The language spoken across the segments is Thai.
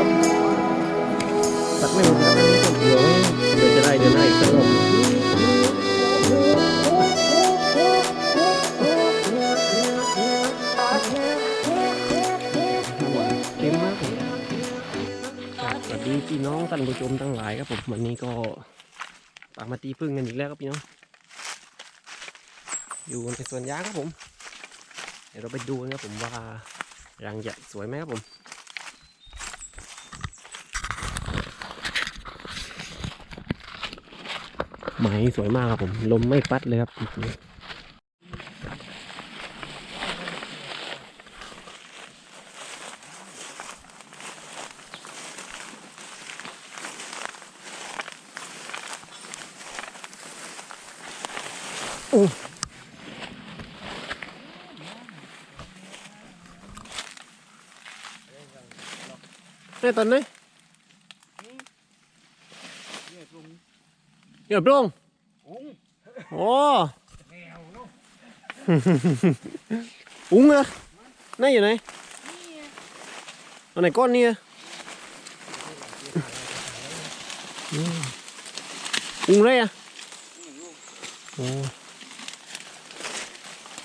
ับตัดไม่หมดครับเดี๋ยวเดี๋ยวจะได้เดือนได้าอีกสักรอบสวัสดีพี่น้องท่านผู้ชมทั้งหลายครับผมวันนี้ก็ปากมาตีพึ่งกันอีกแล้วครับพี่น้อง อยู่ในสวนยางครับผม เดี๋ยวเราไปดูนะครับผมว่ารังใหญ่สวยไหมครับผม ไหมสวยมากครับผม ลมไม่พัดเลยครับโอ้ไอ้ตอนนี้ เดี๋ยวปรุงโอ้อุ้งอะไหนอยู่ไหนอันไหนก้อนนี่อะอืมอุ้งไรอะโอ้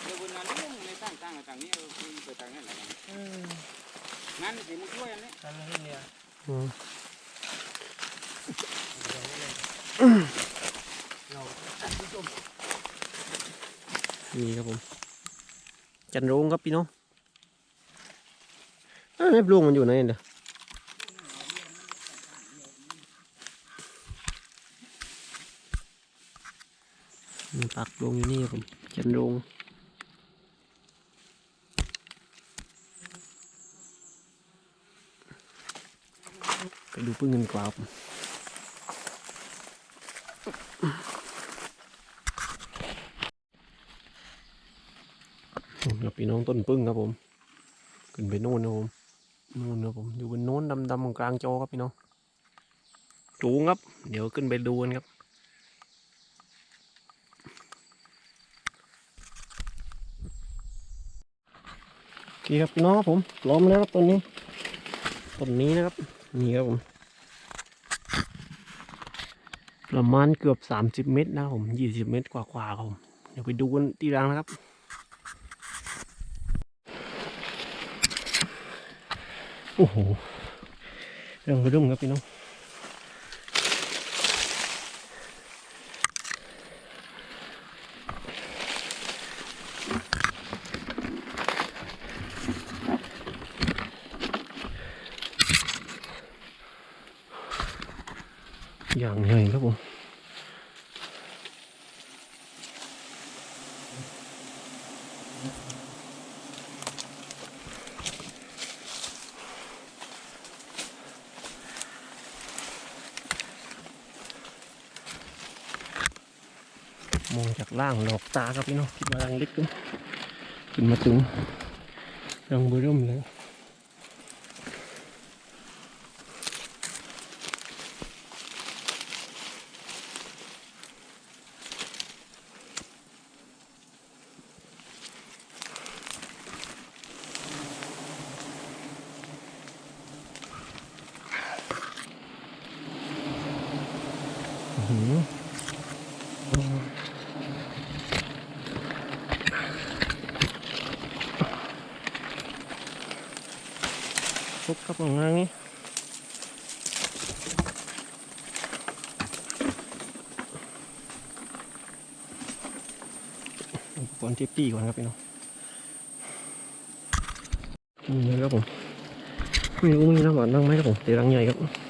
เดี๋ยววันนั้นลุงในตั้งตั้งต่างนี้เออคุยไปต่างนี้แหละงั้นสิมึงช่วยอันนี้ อืม นี่ครับผม จันโรงครับพี่น้องเอ้ยแม่ปลุงมันอยู่ไหนเดี๋ยวมันปักลงอยู่นี่ครับผมจันโรงไปดูพึ่งกันกว่าครับผมนู่นครับ พี่น้องต้นพึ่งครับผม ขึ้นไปโน่นนะผมโน่นครับผมอยู่บนโน้นดำๆของกลางจอครับพี่น้องสูงครับ เดี๋ยวขึ้นไปดูกันครับโอเคครับน้องครับผมพร้อมแล้วครับต้นนี้ต้นนี้นะครับ นี่ครับผมประมาณเกือบสามสิบเมตรนะผมยี่สิบเมตรกว่าๆครับผม เดี๋ยวไปดูกันที่รังนะครับ โอ้โหเรื่องไปรุ่งครับพี่น้องอย่างใหญ่ครับผม มองจากล่างหลอกตาครับพี่น้องคิดว่ารังเล็กขึ้นขึ้นมาถึงรังเบอร์เริ่มแล้วอื้อหือทุบ ครับของานนี้อุปกรณ์เซฟตี้ก่อนครับพี่น้องนี่นะครับผมไม่รู้มีน้ำหวานบ้างไหมครับผมเตียวรังใหญ่ครับ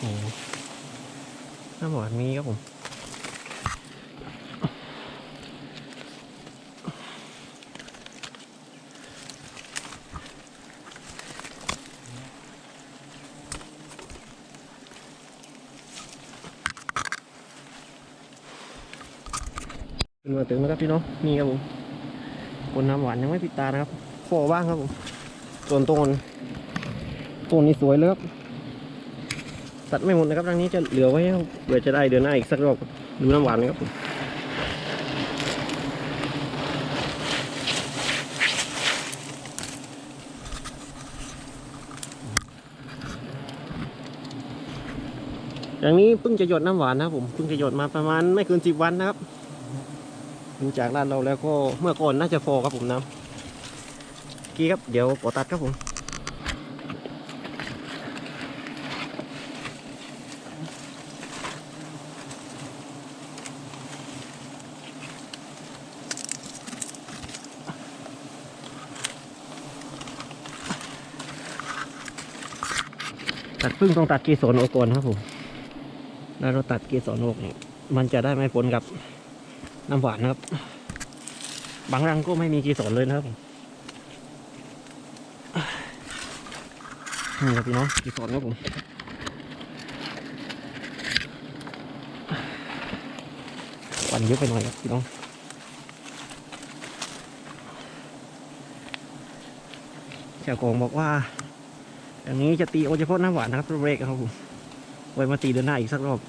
โอ้หน้ำหวานมีครับผมเป็นมาถึงแล้วครับพี่น้องนี่ครับผมคนน้ำหวานยังไม่ปิดตานะครับฟอบ้างครับผมส่วนต้นต้นนี้สวยเลยครับ ตัดไม่หมดนะครับทางนี้จะเหลือไว้เผื่อจะได้เดือนหน้าอีกสักรอบดูน้ำหวานนะครับอย่างนี้เพิ่งจะหยดน้ำหวานนะครับผมเพิ่งจะหยดมาประมาณไม่เกินสิบวันนะครับดูจากด้านเราแล้วก็เมื่อก่อนน่าจะฟอครับผมน้ำกี้ครับเดี๋ยวปอตัดครับผม ตัดพึ่งต้องตัดเกสรออก่อนครับผมแล้วเราตัดเกสรออกเนี่ยมันจะได้ไม่ปนกับน้ำหวานนะครับ บางรังก็ไม่มีกีสนเลยนะครับผมนี่ครับพี่น้องกีสนครับผมควันเยอะไปหน่อยครับพี่น้องเจ้าของบอกว่า อย่างนี้จะตีโอเฉพาะน้ำหวานนะครับตัวเบรกครับผมไว้มาตีเดือนหน้าอีกสักรอบ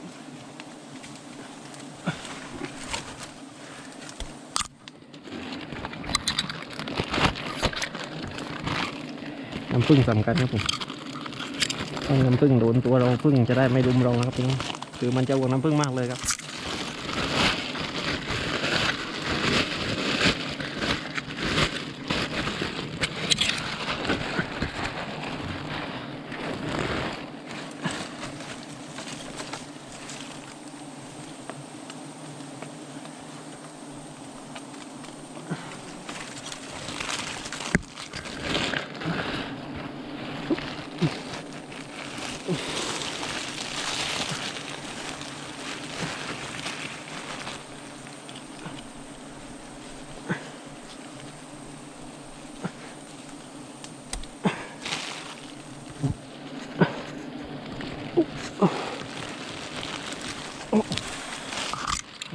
น้ำผึ้งสำคัญครับผมให้น้ำผึ้งโดนตัวเราผึ้งจะได้ไม่รุมเรานะครับพี่น้องคือมันจะวงน้ำผึ้งมากเลยครับ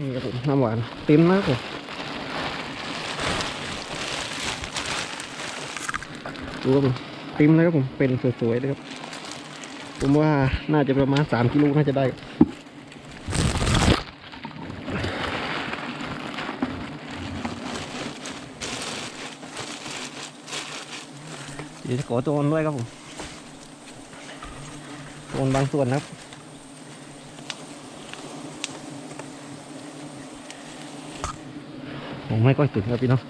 นี่ครับผมน้ำหวานเต็มมากผมดูครับผมเต็มเลยครับผมเป็นสวยๆเลยครับผมว่าน่าจะประมาณสามกิโลน่าจะได้เดี๋ยวจะขอตัวด้วยครับผมโอนบางส่วนนะครับ ผมไม่ค่อยถึงครับพี่น้อง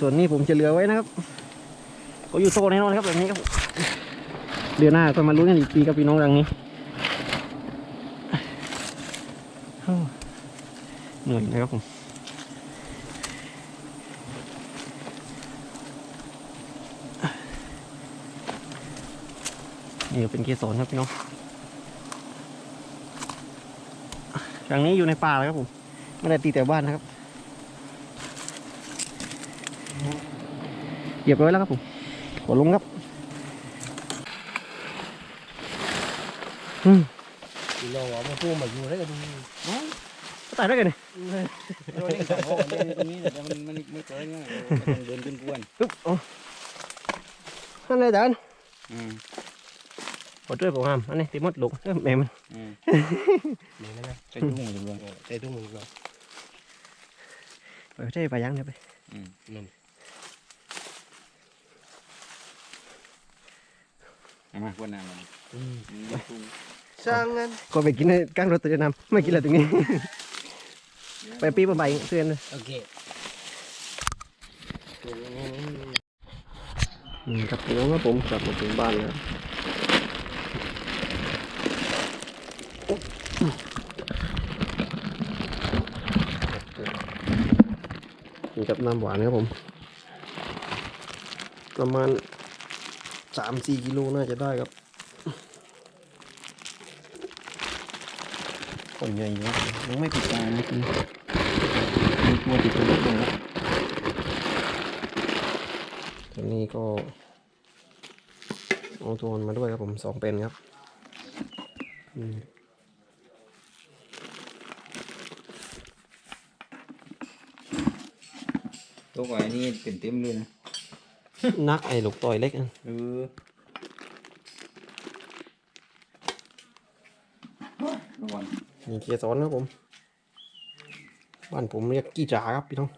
ส่วนนี้ผมจะเหลือไว้นะครับ ก็อยู่โซนแน่นอนครับแบบนี้ครับ เดือนหน้าก็มาลุ้นกันอีกทีกับพี่น้องรังนี้เหนื่อยนะครับผมนี่เป็นเกสรครับพี่น้องรังนี้อยู่ในป่าเลยครับผม ไม่ได้ตีแต่บ้านนะครับ เหยียบไว้แล้วครับผมขอลงครับ อืมเราเอามาพูดมาอยู่ได้กันดีตายได้กันเนี่ยเราเล่นสองห้องเล่นตรงนี้แต่มันมันไม่เกินง่ายต้องเดินขึ้นกวนปึ๊บโอ้นั่นเลยจานอืมขอช่วยผมห้ามอันนี้ตีมดลูกเอ้ยแม่มันอืมเหนื่อยไหมใช้ทุ่งจังเลยแต่ทุกมือเราไปใช่ไปยังเดี๋ยวไปอืมนั่นเอามาวนน้ำมันอืมทุ่ง ช่างันก็ไปกินในกลางรถตู้จะนำไม่กินอะไรตรงนี้ ไปปีบใบเตือนโอเคกับน้อครับผมกลับมาถึงบ้านแล้วกับน้ำหวานครับผม ประมาณสามสี่กิโลน่าจะได้ครับ คนใหญ่อยู่ครับยังไม่ปิดตานะคุณมีตัวติดตัวเล็กนะครับตอนนี้ก็เอาตัวมันมาด้วยครับผมสองเป็นครับอืมตัวไอ้นี่เต็มเต็มๆเลยนะ นักไอ้ลูกต่อยเล็กอะเออระวัง นี่เกียร์ซ้อนครับผม บ้านผมเรียกกี้จ๋าครับพี่น้อง